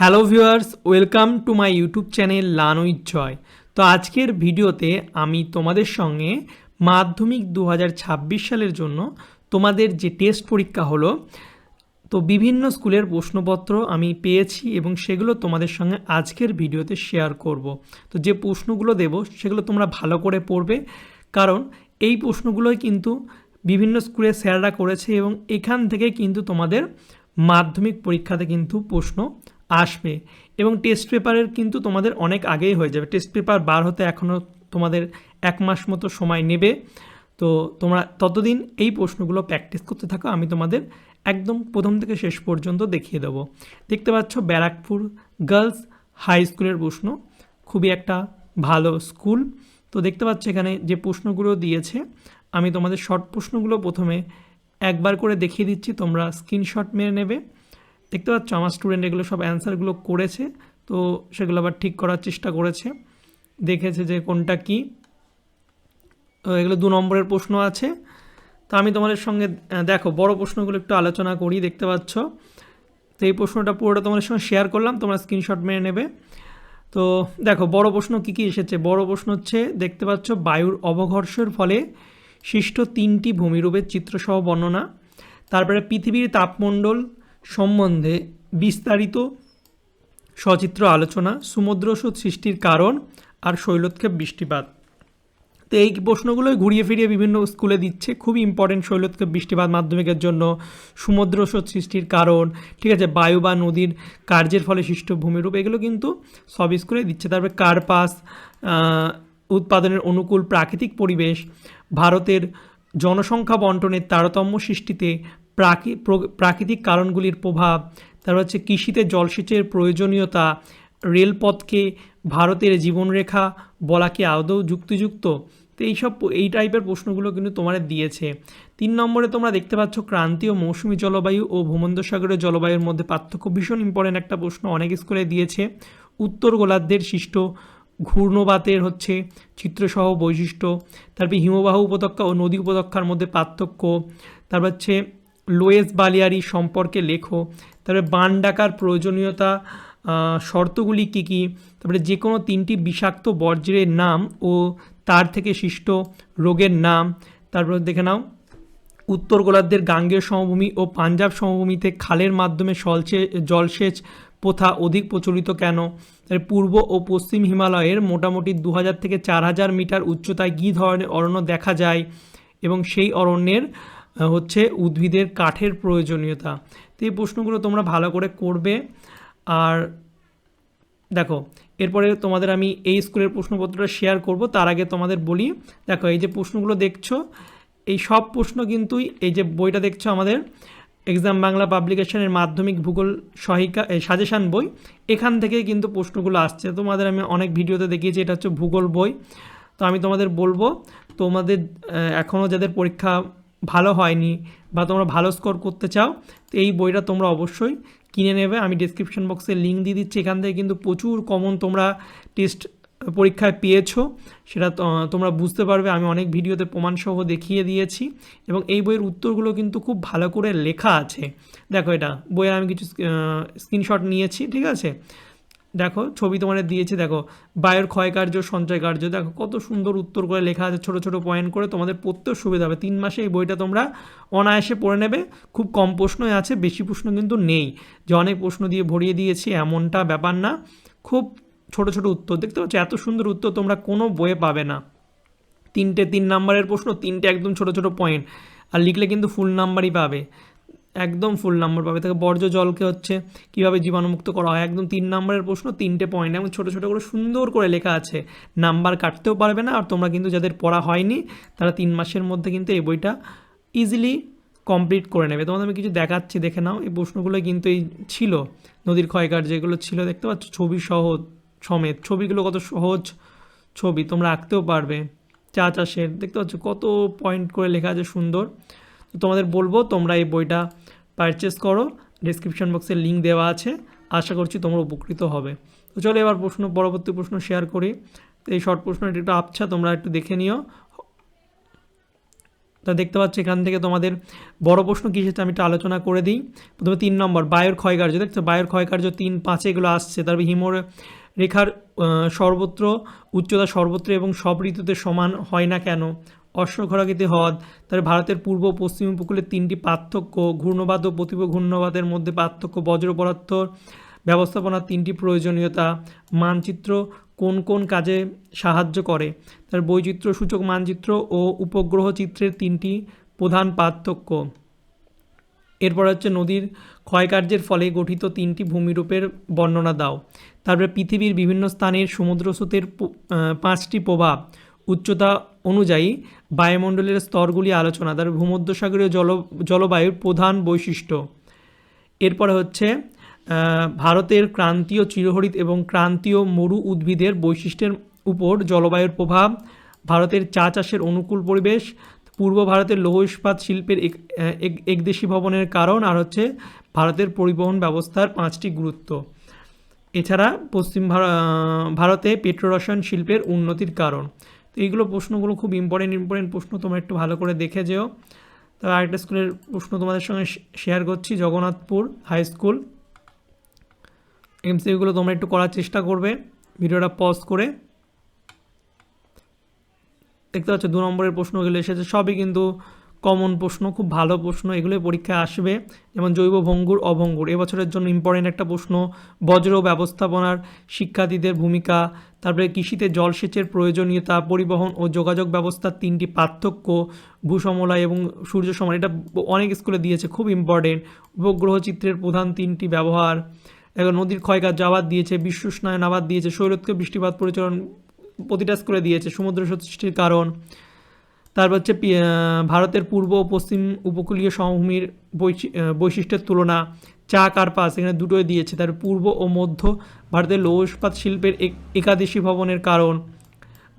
Hello viewers welcome to my YouTube channel learn with Joy তো আজকের ভিডিওতে আমি তোমাদের সঙ্গে মাধ্যমিক দু হাজার ছাব্বিশ সালের জন্য তোমাদের যে টেস্ট পরীক্ষা হলো, তো বিভিন্ন স্কুলের প্রশ্নপত্র আমি পেয়েছি এবং সেগুলো তোমাদের সঙ্গে আজকের ভিডিওতে শেয়ার করব। তো যে প্রশ্নগুলো দেব, সেগুলো তোমরা ভালো করে পড়বে। কারণ এই প্রশ্নগুলোই কিন্তু বিভিন্ন স্কুলের স্যাররা করেছে এবং এখান থেকে কিন্তু তোমাদের মাধ্যমিক পরীক্ষাতে কিন্তু প্রশ্ন আসবে। এবং টেস্ট পেপারের কিন্তু তোমাদের অনেক আগেই হয়ে যাবে। টেস্ট পেপার বার হতে এখনও তোমাদের এক মাস মতো সময় নেবে। তো তোমরা ততদিন এই প্রশ্নগুলো প্র্যাকটিস করতে থাকো। আমি তোমাদের একদম প্রথম থেকে শেষ পর্যন্ত দেখিয়ে দেবো। দেখতে পাচ্ছ ব্যারাকপুর গার্লস হাই স্কুলের প্রশ্ন। খুবই একটা ভালো স্কুল তো দেখতে পাচ্ছ এখানে যে প্রশ্নগুলো দিয়েছে, আমি তোমাদের শর্ট প্রশ্নগুলো প্রথমে একবার করে দেখিয়ে দিচ্ছি। তোমরা স্ক্রিনশট মেরে নেবে। দেখতে পাচ্ছ আমার স্টুডেন্ট এগুলো সব অ্যান্সারগুলো করেছে, তো সেগুলো আবার ঠিক করার চেষ্টা করেছে। দেখেছে যে কোনটা কি। এগুলো দু নম্বরের প্রশ্ন আছে। তো আমি তোমাদের সঙ্গে দেখো, বড় প্রশ্নগুলো একটু আলোচনা করি, দেখতে পাচ্ছ। তো এই প্রশ্নটা পুরোটা তোমাদের সঙ্গে শেয়ার করলাম, তোমরা স্ক্রিনশট মেরে নেবে। তো দেখো, বড় প্রশ্ন কী কী এসেছে? বড় প্রশ্ন হচ্ছে, দেখতে পাচ্ছ, বায়ুর অবঘর্ষের ফলে সৃষ্ট তিনটি ভূমিরূপের চিত্রসহ বর্ণনা। তারপরে পৃথিবীর তাপমণ্ডল সম্বন্ধে বিস্তারিত সচিত্র আলোচনা সমুদ্রস্রোত সৃষ্টির কারণ আর শৈলোৎক্ষেপ বৃষ্টিপাত। তো এই প্রশ্নগুলোই ঘুরিয়ে ফিরিয়ে বিভিন্ন স্কুলে দিচ্ছে। খুবই ইম্পর্টেন্ট শৈলোৎক্ষেপ বৃষ্টিপাত মাধ্যমিকের জন্য সমুদ্র স্রোত সৃষ্টির কারণ। ঠিক আছে, বায়ু বা নদীর কার্যের ফলে সৃষ্ট ভূমিরূপ এগুলো কিন্তু সব স্কুলে দিচ্ছে। তারপরে কার্পাস উৎপাদনের অনুকূল প্রাকৃতিক পরিবেশ, ভারতের জনসংখ্যা বন্টনের তারতম্য সৃষ্টিতে প্রাকৃতিক কারণগুলির প্রভাব, তারপর হচ্ছে কৃষিতে জলসেচের প্রয়োজনীয়তা, রেলপথকে ভারতের জীবনরেখা বলা কি আদৌ যুক্তিযুক্ত? তো এইসব এই টাইপের প্রশ্নগুলো কিন্তু তোমাদের দিয়েছে। তিন নম্বরে তোমরা দেখতে পাচ্ছ ক্রান্তীয় মৌসুমী জলবায়ু ও ভূমধ্যসাগরের জলবায়ুর মধ্যে পার্থক্য। ভীষণ ইম্পর্টেন্ট একটা প্রশ্ন অনেক স্কুলে দিয়েছে। উত্তর গোলার্ধের সৃষ্ট ঘূর্ণবাতের হচ্ছে চিত্রসহ বৈশিষ্ট্য, তারপরে হিমবাহ উপত্যকা ও নদী উপত্যকার মধ্যে পার্থক্য, তারপর হচ্ছে লোয়েস বালিয়ারি সম্পর্কে লেখো। তারপরে বান ডাকার প্রয়োজনীয়তা শর্তগুলি কী কী? তারপরে যে কোনো তিনটি বিষাক্ত বর্জ্যের নাম ও তার থেকে সৃষ্ট রোগের নাম। তারপর দেখে নাও। উত্তর গোলার্ধের গাঙ্গেয় সমভূমি ও পাঞ্জাব সমভূমিতে খালের মাধ্যমে জলসে জলসেচ প্রথা অধিক প্রচলিত কেন? পূর্ব ও পশ্চিম হিমালয়ের মোটামুটি দু হাজার থেকে চার হাজার মিটার উচ্চতায় কী ধরনের অরণ্য দেখা যায়? এবং সেই অরণ্যের হচ্ছে উদ্ভিদের কাঠের প্রয়োজনীয়তা। তো এই প্রশ্নগুলো তোমরা ভালো করে করবে। আর দেখো, এরপরে তোমাদের আমি এই স্কুলের প্রশ্নপত্রটা শেয়ার করব, তার আগে তোমাদের বলি, দেখো এই যে প্রশ্নগুলো দেখছ, এই সব প্রশ্ন কিন্তু এই যে বইটা দেখছ আমাদের এক্সাম বাংলা পাবলিকেশনের মাধ্যমিক ভূগোল সহায়িকা সাজেশান বই, এখান থেকেই কিন্তু প্রশ্নগুলো আসছে। তোমাদের আমি অনেক ভিডিওতে দেখিয়েছি, এটা হচ্ছে ভূগোল বই। তো আমি তোমাদের বলব, তোমাদের এখনও যাদের পরীক্ষা ভালো হয়নি বা তোমরা ভালো স্কোর করতে চাও, তো এই বইটা তোমরা অবশ্যই কিনে নেবে। আমি ডিসক্রিপশন বক্সে লিঙ্ক দিয়ে দিচ্ছি, এখান থেকে কিন্তু প্রচুর কমন তোমরা টেস্ট পরীক্ষায় পেয়েছ। সেটা তোমরা বুঝতে পারবে। আমি অনেক ভিডিওতে প্রমাণসহ দেখিয়ে দিয়েছি এবং এই বইয়ের উত্তরগুলো কিন্তু খুব ভালো করে লেখা আছে। দেখো এটা, বইয়ের আমি কিছু স্ক্রিনশট নিয়েছি, ঠিক আছে? দেখো, ছবি তোমাদের দিয়েছি, দেখো, বায়ুর ক্ষয়কার্য সঞ্চয় কার্য দেখো, কত সুন্দর উত্তর করে লেখা আছে, ছোট ছোট পয়েন্ট করে, তোমাদের পড়তেও সুবিধা হবে। তিন মাসে এই বইটা তোমরা অনায়াসে পড়ে নেবে, খুব কম প্রশ্নই আছে, বেশি প্রশ্ন কিন্তু নেই। যে অনেক প্রশ্ন দিয়ে ভরিয়ে দিয়েছি, এমনটা ব্যাপার না। খুব ছোট ছোট উত্তর, দেখতে পাচ্ছ? এত সুন্দর উত্তর তোমরা কোনো বইয়ে পাবে না। তিনটে তিন নাম্বারের প্রশ্ন, তিনটে একদম ছোট ছোট পয়েন্ট আর লিখলে কিন্তু ফুল নাম্বারই পাবে। একদম ফুল নাম্বার পাবে। তাকে বর্জ্য জলকে হচ্ছে কীভাবে জীবাণুমুক্ত করা হয়? একদম তিন নাম্বারের প্রশ্ন, তিনটে পয়েন্ট এবং ছোটো ছোটো করে সুন্দর করে লেখা আছে। নাম্বার কাটতেও পারবে না, আর তোমরা কিন্তু যাদের পড়া হয়নি, তারা তিন মাসের মধ্যে কিন্তু এই বইটা ইজিলি কমপ্লিট করে নেবে। তোমাদের আমি কিছু দেখাচ্ছি, দেখে নাও। এই প্রশ্নগুলো কিন্তু এই ছিল, নদীর ক্ষয়কার যেগুলো ছিল, দেখতে পাচ্ছ? ছবি সহজ সমেত। ছবিগুলো কত সহজ ছবি, তোমরা আঁকতেও পারবে। চা চাষের, দেখতে পাচ্ছ? কত পয়েন্ট করে লেখা আছে সুন্দর। তো তোমাদের বলব, তোমরা এই বইটা পারচেস করো। ডিসক্রিপশন বক্সে লিঙ্ক দেওয়া আছে। আশা করছি তোমরা উপকৃত হবে। তো চলো এবার প্রশ্ন, পরবর্তী প্রশ্ন শেয়ার করি। তো এই শর্ট প্রশ্নটি একটু আবছা, তোমরা একটু দেখে নিও। তো দেখতে পাচ্ছ এখান থেকে তোমাদের বড় প্রশ্ন কী সেটা আমি একটু আলোচনা করে দিই। প্রথমে তিন নম্বর, বায়ুর ক্ষয়কার্য দেখছ? বায়ুর ক্ষয়কার্য তিন, পাঁচে, এগুলো আসছে। তারপরে হিমর রেখার সর্বত্র, উচ্চতা সর্বত্র এবং সব ঋতুতে সমান হয় না কেন? অশ্বক্ষরাকৃতি হ্রদ তার ভারতের পূর্ব পশ্চিম উপকূলের তিনটি পার্থক্য ঘূর্ণবাদ ও প্রতিভ ঘূর্ণবাদের মধ্যে পার্থক্য বজ্র পদার্থ ব্যবস্থাপনার তিনটি প্রয়োজনীয়তা মানচিত্র কোন কোন কাজে সাহায্য করে তার বৈচিত্র্য সূচক মানচিত্র ও উপগ্রহ চিত্রের তিনটি প্রধান পার্থক্য। এরপর হচ্ছে নদীর ক্ষয়কার্যের ফলে গঠিত তিনটি ভূমিরূপের বর্ণনা দাও। তারপরে পৃথিবীর বিভিন্ন স্থানের সমুদ্র স্রোতের প- আহ, পাঁচটি প্রভাব উচ্চতা অনুযায়ী বায়ুমণ্ডলের স্তরগুলি আলোচনা তার ভূমধ্যসাগরীয় জল, জলবায়ুর প্রধান বৈশিষ্ট্য। এরপরে হচ্ছে ভারতের ক্রান্তীয় চিরহরিত এবং ক্রান্তীয় মরু উদ্ভিদের বৈশিষ্ট্যের উপর জলবায়ুর প্রভাব, ভারতের চা চাষের অনুকূল পরিবেশ, পূর্ব ভারতের লৌহ ইস্পাত শিল্পের এক- এক- একদেশী ভবনের কারণ, আর হচ্ছে ভারতের পরিবহন ব্যবস্থার পাঁচটি গুরুত্ব। এছাড়া পশ্চিম ভার- ভারতে পেট্রোরসায়ন শিল্পের উন্নতির কারণ। তো এইগুলো প্রশ্নগুলো খুব ইম্পর্টেন্ট ইম্পর্টেন্ট প্রশ্ন তোমরা একটু ভালো করে দেখে যেও। তবে আরেকটা স্কুলের প্রশ্ন তোমাদের সঙ্গে শেয়ার করছি, জগন্নাথপুর হাই স্কুল এমসিগুলো তোমরা একটু করার চেষ্টা করবে, ভিডিওটা পজ করে। দেখতে পাচ্ছ, দু নম্বরের প্রশ্নগুলো এসেছে, সবই কিন্তু কমন প্রশ্ন, খুব ভালো প্রশ্ন, এগুলোই পরীক্ষায় আসবে। যেমন জৈব ভঙ্গুর, অভঙ্গুর, এবছরের জন্য ইম্পর্টেন্ট একটা প্রশ্ন, বজ্র ব্যবস্থাপনার শিক্ষার্থীদের ভূমিকা তারপরে কৃষিতে জলসেচের প্রয়োজনীয়তা, পরিবহন ও যোগাযোগ ব্যবস্থার তিনটি পার্থক্য, ভূসমলয় এবং সূর্য সময় এটা অনেক স্কুলে দিয়েছে, খুব ইম্পর্টেন্ট উপগ্রহ চিত্রের প্রধান তিনটি ব্যবহার এখন নদীর ক্ষয়কার্য আবাদ দিয়েছে বিশ্ব উষ্ণায়ন আবাদ দিয়েছে শৈরতকে বৃষ্টিপাত পরিচালন প্রতিটা স্কুলে দিয়েছে, সমুদ্র সৃষ্টির কারণ। তারপর হচ্ছে ভারতের পূর্ব ও পশ্চিম উপকূলীয় সমভূমির বৈশি- বৈশিষ্ট্যের তুলনা চা কার্পাস এখানে দুটোই দিয়েছে, তার পূর্ব ও মধ্য ভারতের লৌহ ইস্পাত শিল্পের এক- একাদশী ভবনের কারণ,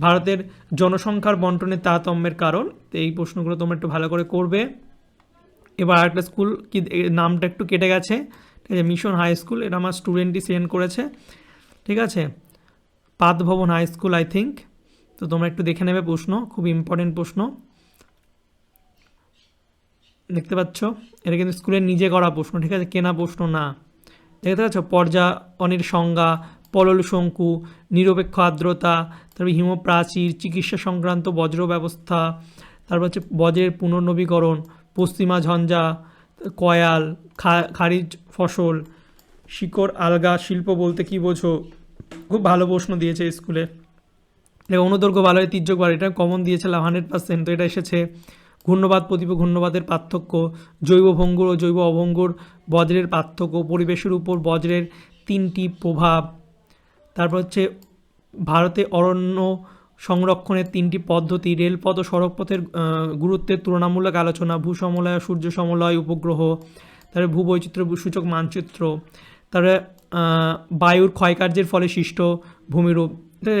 ভারতের জনসংখ্যার বন্টনের তারতম্যের কারণ এই প্রশ্নগুলো তোমরা একটু ভালো করে করবে। এবার আরেকটা স্কুল কি নামটা একটু কেটে গেছে, ঠিক আছে, মিশন হাই স্কুল, এটা আমার স্টুডেন্টই সেন্ড করেছে, ঠিক আছে পাত ভবন হাই স্কুল, আই থিঙ্ক, তো তোমরা একটু দেখে নেবে প্রশ্ন, খুব ইম্পর্টেন্ট প্রশ্ন। দেখতে পাচ্ছ? এটা কিন্তু স্কুলের নিজে করা প্রশ্ন, ঠিক আছে? কেনা প্রশ্ন না। দেখতে পাচ্ছ? পর্যায়নের সংজ্ঞা পলল শঙ্কু নিরপেক্ষ আর্দ্রতা, তারপর হিমপ্রাচীর, চিকিৎসা সংক্রান্ত বজ্র ব্যবস্থা, তারপর হচ্ছে বজ্রের পুনর্নবীকরণ, পশ্চিমা ঝঞ্ঝা, কয়াল খারিজ ফসল, শিকড়, আলগা, শিল্প বলতে কি বোঝো? খুব ভালো প্রশ্ন দিয়েছে স্কুলে। অনুদৈর্ঘ্য ভালো হয় তির্যক ভালো এটা কমন দিয়েছিলাম হান্ড্রেড পার্সেন্ট তো এটা এসেছে। ঘূর্ণবাদ প্রতিপ ঘূর্ণবাদের পার্থক্য, জৈব ভঙ্গুর ও জৈব অভঙ্গুর বজ্রের পার্থক্য, পরিবেশের উপর বজ্রের তিনটি প্রভাব। তারপর হচ্ছে ভারতে অরণ্য সংরক্ষণের তিনটি পদ্ধতি, রেলপথ ও সড়কপথের গুরুত্বের তুলনামূলক আলোচনা, ভূসমলয় সূর্য সমলয় উপগ্রহ, তারপরে ভূবৈচিত্র্য সূচক মানচিত্র, তারপরে বায়ুর ক্ষয়কার্যের ফলে সৃষ্ট ভূমিরূপ।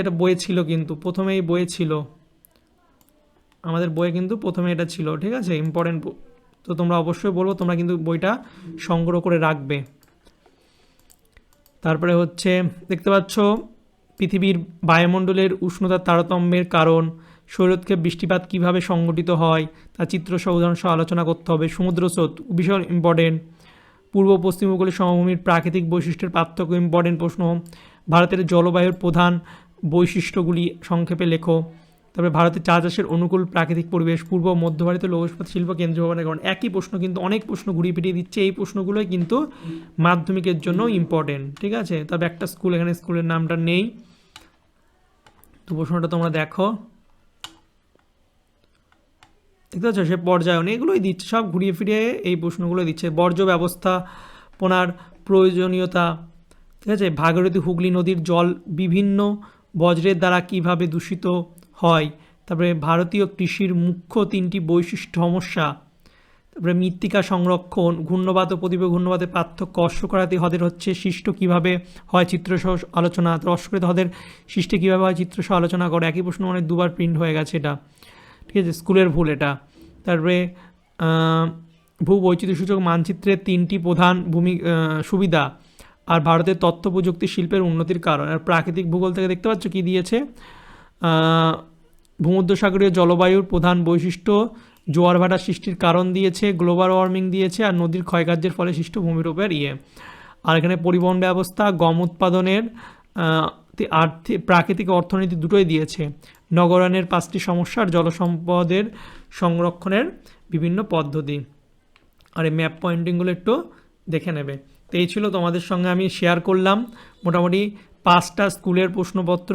এটা বইয়ে ছিল কিন্তু, প্রথমেই বইয়ে ছিল। আমাদের বইয়ে কিন্তু প্রথমে এটা ছিল, ঠিক আছে? ইম্পর্টেন্ট তো তোমরা অবশ্যই বলব, তোমরা কিন্তু বইটা সংগ্রহ করে রাখবে। তারপরে হচ্ছে, দেখতে পাচ্ছ, পৃথিবীর বায়ুমণ্ডলের উষ্ণতার তারতম্যের কারণ শৈরতক্ষেপ বৃষ্টিপাত কীভাবে সংগঠিত হয় তা চিত্রসহ উদাহরণ সহ আলোচনা করতে হবে। সমুদ্র স্রোত ভীষণ ইম্পর্টেন্ট পূর্ব পশ্চিম উপকূলীয় সমভূমির প্রাকৃতিক বৈশিষ্ট্যের পার্থক্য ইম্পর্টেন্ট প্রশ্ন। ভারতের জলবায়ুর প্রধান বৈশিষ্ট্যগুলি সংক্ষেপে লেখো। তারপরে ভারতের চা চাষের অনুকূল প্রাকৃতিক পরিবেশ, পূর্ব মধ্য ভারতের ইস্পাত শিল্প কেন্দ্র ভবনের কারণ একই প্রশ্ন কিন্তু অনেক প্রশ্ন ঘুরিয়ে ফিরিয়ে দিচ্ছে। এই প্রশ্নগুলোই কিন্তু মাধ্যমিকের জন্য ইম্পর্টেন্ট ঠিক আছে? তবে একটা স্কুল এখানে স্কুলের নামটা নেই। তো প্রশ্নটা তোমরা দেখো। দেখতে পাচ্ছ, সে পর্যায়ন এগুলোই দিচ্ছে, সব ঘুরিয়ে ফিরিয়ে এই প্রশ্নগুলো দিচ্ছে। বর্জ্য ব্যবস্থাপনার প্রয়োজনীয়তা, ঠিক আছে? ভাগীরথী হুগলি নদীর জল বিভিন্ন বজ্রের দ্বারা কীভাবে দূষিত হয়। তারপরে ভারতীয় কৃষির মুখ্য তিনটি বৈশিষ্ট্য সমস্যা। তারপরে মৃত্তিকা সংরক্ষণ ঘূর্ণবাদ ও প্রতিভ ঘূর্ণবাদের পার্থক্য অশ্বকরাতি হ্রদের হচ্ছে সৃষ্ট কীভাবে হয় চিত্রসহ আলোচনা। অশ্বকৃত হ্রদের সৃষ্টি কীভাবে হয় চিত্রসহ আলোচনা করে? একই প্রশ্ন অনেক দুবার প্রিন্ট হয়ে গেছে এটা। ঠিক আছে, স্কুলের ভুল এটা। তারপরে ভূ বৈচিত্র্যসূচক মানচিত্রের তিনটি প্রধান ভূমি সুবিধা। আর ভারতের তথ্য প্রযুক্তি শিল্পের উন্নতির কারণ। আর প্রাকৃতিক ভূগোল থেকে দেখতে পাচ্ছ কী দিয়েছে? ভূমধ্যসাগরীয় জলবায়ুর প্রধান বৈশিষ্ট্য, জোয়ার ভাটা সৃষ্টির কারণ দিয়েছে, গ্লোবাল ওয়ার্মিং দিয়েছে, আর নদীর ক্ষয়কার্যের ফলে সৃষ্ট ভূমিরূপের ইয়ে। আর এখানে পরিবহন ব্যবস্থা, গম উৎপাদনের আর্থিক প্রাকৃতিক অর্থনীতি দুটোই দিয়েছে। নগরায়নের পাঁচটি সমস্যা, আর জলসম্পদের সংরক্ষণের বিভিন্ন পদ্ধতি। আর এই ম্যাপ পয়েন্টিংগুলো একটু দেখে নেবে। তো এই ছিল তোমাদের সঙ্গে আমি শেয়ার করলাম। মোটামুটি পাঁচটা স্কুলের প্রশ্নপত্র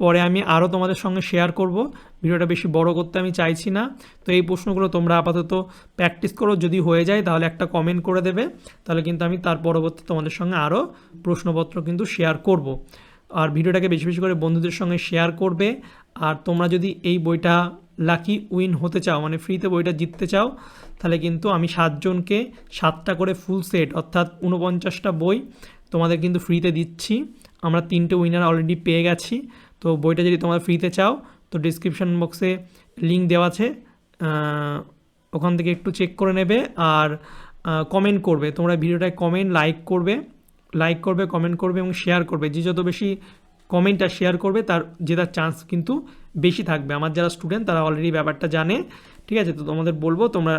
পরে আমি আরও তোমাদের সঙ্গে শেয়ার করব। ভিডিওটা বেশি বড় করতে আমি চাইছি না। তো এই প্রশ্নগুলো তোমরা আপাতত প্র্যাকটিস করো। যদি হয়ে যায় তাহলে একটা কমেন্ট করে দেবে। তাহলে কিন্তু আমি তার পরবর্তী তোমাদের সঙ্গে আরও প্রশ্নপত্র কিন্তু শেয়ার করব। আর ভিডিওটাকে বেশি বেশি করে বন্ধুদের সঙ্গে শেয়ার করবে। আর তোমরা যদি এই বইটা লাকি উইন হতে চাও মানে ফ্রিতে বইটা জিততে চাও, তাহলে কিন্তু আমি সাতজনকে সাতটা করে ফুল সেট অর্থাৎ উনপঞ্চাশটা বই তোমাদের কিন্তু ফ্রিতে দিচ্ছি। আমরা তিনটে উইনার অলরেডি পেয়ে গেছি। তো বইটা যদি তোমরা ফ্রিতে চাও, তো ডিসক্রিপশন বক্সে লিঙ্ক দেওয়া আছে। ওখান থেকে একটু চেক করে নেবে আর কমেন্ট করবে। তোমরা ভিডিওটায় কমেন্ট লাইক করবে। লাইক করবে কমেন্ট করবে এবং শেয়ার করবে। যে যত বেশি কমেন্ট আর শেয়ার করবে, তার জেতার চান্স কিন্তু বেশি থাকবে। আমার যারা স্টুডেন্ট তারা অলরেডি ব্যাপারটা জানে। ঠিক আছে? তো তোমাদের বলব, তোমরা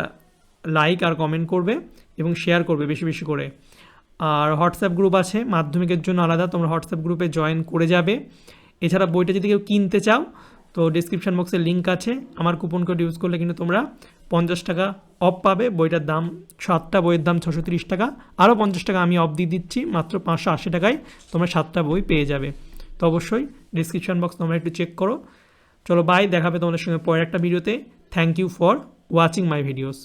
লাইক আর কমেন্ট করবে এবং শেয়ার করবে বেশি বেশি করে। আর হোয়াটসঅ্যাপ গ্রুপ আছে। মাধ্যমিকের জন্য আলাদা। তোমরা হোয়াটসঅ্যাপ গ্রুপে জয়েন করে যাবে। এছাড়া বইটা যদি কেউ কিনতে চাও, তো ডিসক্রিপশন বক্সে লিঙ্ক আছে। আমার কুপন কোড ইউজ করলে কিন্তু তোমরা পঞ্চাশ টাকা অফ পাবে। বইটার দাম, সাতটা বইয়ের দাম ছশো তিরিশ টাকা। আরও পঞ্চাশ টাকা আমি অফ দিয়ে দিচ্ছি, মাত্র পাঁচশো আশি টাকায় তোমরা সাতটা বই পেয়ে যাবে। তো অবশ্যই ডিসক্রিপশন বক্স তোমরা একটু চেক করো। চলো বাই দেখাবে তোমাদের সঙ্গে পরের একটা ভিডিওতে thank you for watching my videos